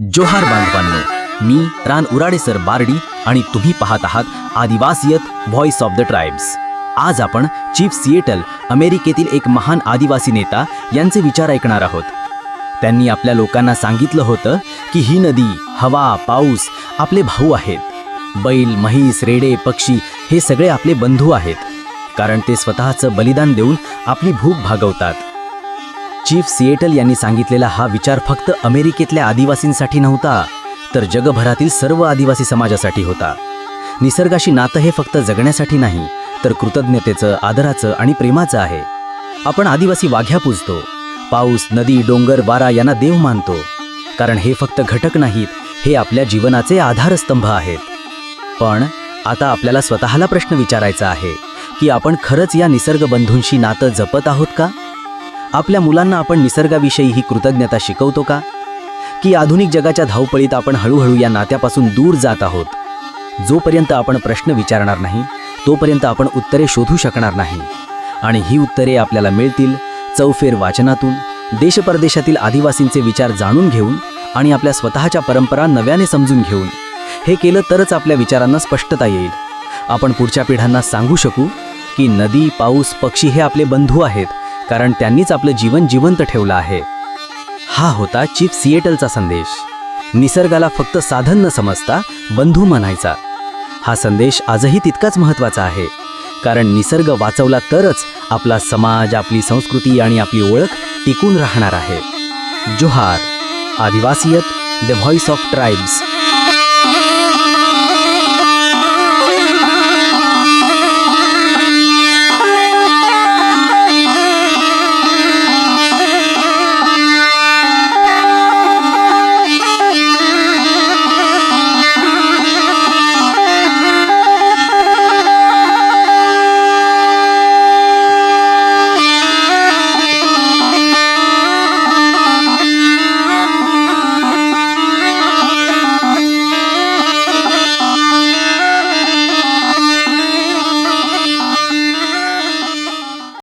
जोहार बांधवांनो मी रान उराडे सर बारडी आणि तुम्ही पाहत आहात Adivasiyat voice of the tribes आज आपण चीफ सिएटल अमेरिकेतील एक महान आदिवासी नेता यांचे विचार ऐकणार आहोत. त्यांनी आपल्या लोकांना सांगितलं होतं की ही नदी हवा पाऊस आपले भाऊ आहेत. बैल म्हैस रेडे पक्षी हे सगळे आपले बंधू आहेत. कारण ते स्वतःचं बलिदान देऊन आपली भूक भागवतात. चीफ सिएटल यांनी सांगितलेला हा विचार फक्त अमेरिकेतल्या आदिवासींसाठी नव्हता तर जगभरातील सर्व आदिवासी समाजासाठी होता. निसर्गाशी नातं हे फक्त जगण्यासाठी नाही तर कृतज्ञतेचं आदराचं आणि प्रेमाचं आहे. आपण आदिवासी वाघ्या पूजतो पाऊस नदी डोंगर वारा यांना देव मानतो कारण हे फक्त घटक नाहीत हे आपल्या जीवनाचे आधारस्तंभ आहेत. पण आता आपल्याला स्वतःला प्रश्न विचारायचा आहे की आपण खरंच या निसर्ग बंधूंशी नातं जपत आहोत का? आपल्या मुलांना आपण निसर्गाविषयी ही कृतज्ञता शिकवतो का? की आधुनिक जगाच्या धावपळीत आपण हळूहळू या नात्यापासून दूर जात आहोत? जोपर्यंत आपण प्रश्न विचारणार नाही तोपर्यंत आपण उत्तरे शोधू शकणार नाही. आणि ही उत्तरे आपल्याला मिळतील चौफेर वाचनातून देशपरदेशातील आदिवासींचे विचार जाणून घेऊन आणि आपल्या स्वतःच्या परंपरा नव्याने समजून घेऊन. हे केलं तरच आपल्या विचारांना स्पष्टता येईल. आपण पुढच्या पिढ्यांना सांगू शकू की नदी पाऊस पक्षी हे आपले बंधू आहेत. कारण त्यांनीच आपलं जीवन जिवंत ठेवलं आहे. हा होता चीफ सिएटलचा संदेश. निसर्गाला फक्त साधन न समजता बंधू म्हणायचा. हा संदेश आजही तितकाच महत्त्वाचा आहे. कारण निसर्ग वाचवला तरच आपला समाज आपली संस्कृती आणि आपली ओळख टिकून राहणार आहे. जोहार Adivasiyat the voice of tribes